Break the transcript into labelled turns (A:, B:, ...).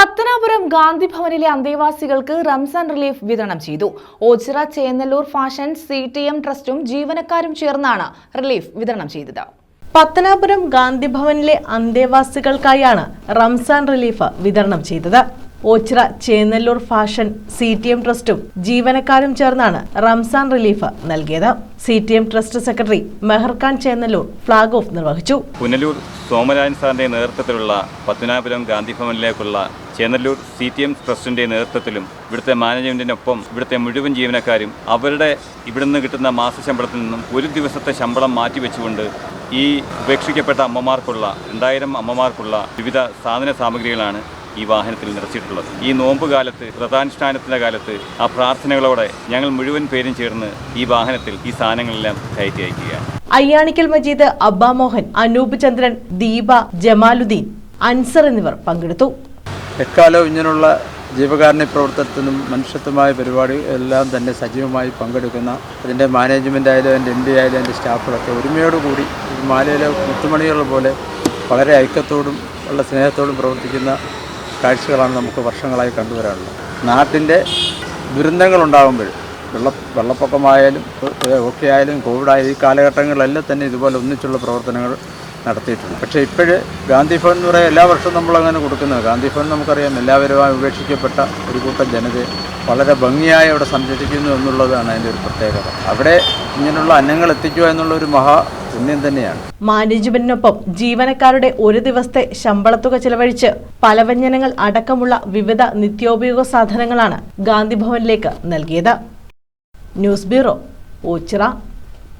A: പത്തനാപുരം ഗാന്ധി ഭവനിലെ അന്തേവാസികൾക്ക് റംസാൻ റിലീഫ് വിതരണം ചെയ്തു. Ochira Chennallur fashion C T M ട്രസ്റ്റും ജീവനക്കാരും ചേർന്നാണ് റിലീഫ് വിതരണം ചെയ്തത്.
B: പത്തനാപുരം ഗാന്ധി ഭവനിലെ അന്തേവാസികൾക്കായാണ് റംസാൻ റിലീഫ് വിതരണം ചെയ്തത്. Ochira Chennallur fashion C T M ട്രസ്റ്റും ജീവനക്കാരും ചേർന്നാണ് റംസാൻ റിലീഫ് നൽകിയത്. C T M trust secretary Meharkhan Chennallur flag off നിർവഹിച്ചു.
C: പുനലൂർ സോമരാജൻ സാറിന്റെ നേതൃത്വത്തിലുള്ള പത്തനാപുരം ഗാന്ധി ഭവനിലേക്കുള്ള ചേന്നല്ലൂർ സി ടി എം ട്രസ്റ്റിന്റെ നേതൃത്വത്തിലും ഇവിടുത്തെ മാനേജ്മെന്റിനൊപ്പം ഇവിടുത്തെ മുഴുവൻ ജീവനക്കാരും അവരുടെ ഇവിടുന്ന് കിട്ടുന്ന മാസ ശമ്പളത്തിൽ നിന്നും ഒരു ദിവസത്തെ ശമ്പളം മാറ്റിവെച്ചുകൊണ്ട് ഈ ഉപേക്ഷിക്കപ്പെട്ട അമ്മമാർക്കുള്ള രണ്ടായിരം അമ്മമാർക്കുള്ള വിവിധ സാധന സാമഗ്രികളാണ് ഈ വാഹനത്തിൽ നിറച്ചിട്ടുള്ളത്. ഈ നോമ്പ് കാലത്ത് വ്രതാനുഷ്ഠാനത്തിന്റെ കാലത്ത് ആ പ്രാർത്ഥനകളോടെ ഞങ്ങൾ മുഴുവൻ പേരും ചേർന്ന് ഈ വാഹനത്തിൽ ഈ സാധനങ്ങളെല്ലാം കയറ്റി അയക്കുകയാണ്.
B: അയ്യാണിക്കൽ മജീദ് അബ്ബാമോഹൻ അനൂപ് ചന്ദ്രൻ ദീപ ജമാലുദ്ദീൻ അൻസർ എന്നിവർ പങ്കെടുത്തു.
D: എക്കാലവും ഇങ്ങനെയുള്ള ജീവകാരുണ്യ പ്രവർത്തനത്തിനും മനുഷ്യത്വമായ പരിപാടി എല്ലാം തന്നെ സജീവമായി പങ്കെടുക്കുന്ന അതിന്റെ മാനേജ്മെന്റ് ആയാലും അതിന്റെ എം ഡി ആയാലും അതിന്റെ സ്റ്റാഫുകളൊക്കെ ഒരുമയോടുകൂടി മാലയിലെ മുത്തുമണികൾ പോലെ വളരെ ഐക്യത്തോടും ഉള്ള സ്നേഹത്തോടും പ്രവർത്തിക്കുന്ന കാഴ്ചകളാണ് നമുക്ക് വർഷങ്ങളായി കണ്ടുവരാനുള്ളത് നാട്ടിന്റെ ദുരന്തങ്ങളുണ്ടാകുമ്പോൾ വെള്ള വെള്ളപ്പൊക്കമായാലും ഒക്കെ ആയാലും കോവിഡായാലും ഈ കാലഘട്ടങ്ങളിലെല്ലാം തന്നെ ഇതുപോലെ ഒന്നിച്ചുള്ള പ്രവർത്തനങ്ങൾ നടത്തിയിട്ടുണ്ട്. പക്ഷേ ഇപ്പോഴ് ഗാന്ധി ഭവൻ എന്ന് പറയാൻ എല്ലാ വർഷവും നമ്മളങ്ങനെ കൊടുക്കുന്നത്. ഗാന്ധി ഭവൻ നമുക്കറിയാം എല്ലാവരുമായി ഉപേക്ഷിക്കപ്പെട്ട ഒരു കൂട്ടം ജനതയെ വളരെ ഭംഗിയായി അവിടെ സംരക്ഷിക്കുന്നു എന്നുള്ളതാണ് അതിന്റെ ഒരു പ്രത്യേകത. അവിടെ ഇങ്ങനെയുള്ള അന്നങ്ങൾ എത്തിക്കുക എന്നുള്ള ഒരു മഹാ പുണ്യം തന്നെയാണ്.
B: മാനേജ്മെന്റിനൊപ്പം ജീവനക്കാരുടെ ഒരു ദിവസത്തെ ശമ്പളത്തുക ചെലവഴിച്ച് പലവ്യഞ്ജനങ്ങൾ അടക്കമുള്ള വിവിധ നിത്യോപയോഗ സാധനങ്ങളാണ് ഗാന്ധി ഭവനിലേക്ക് നൽകിയത്. News bureau Ochira.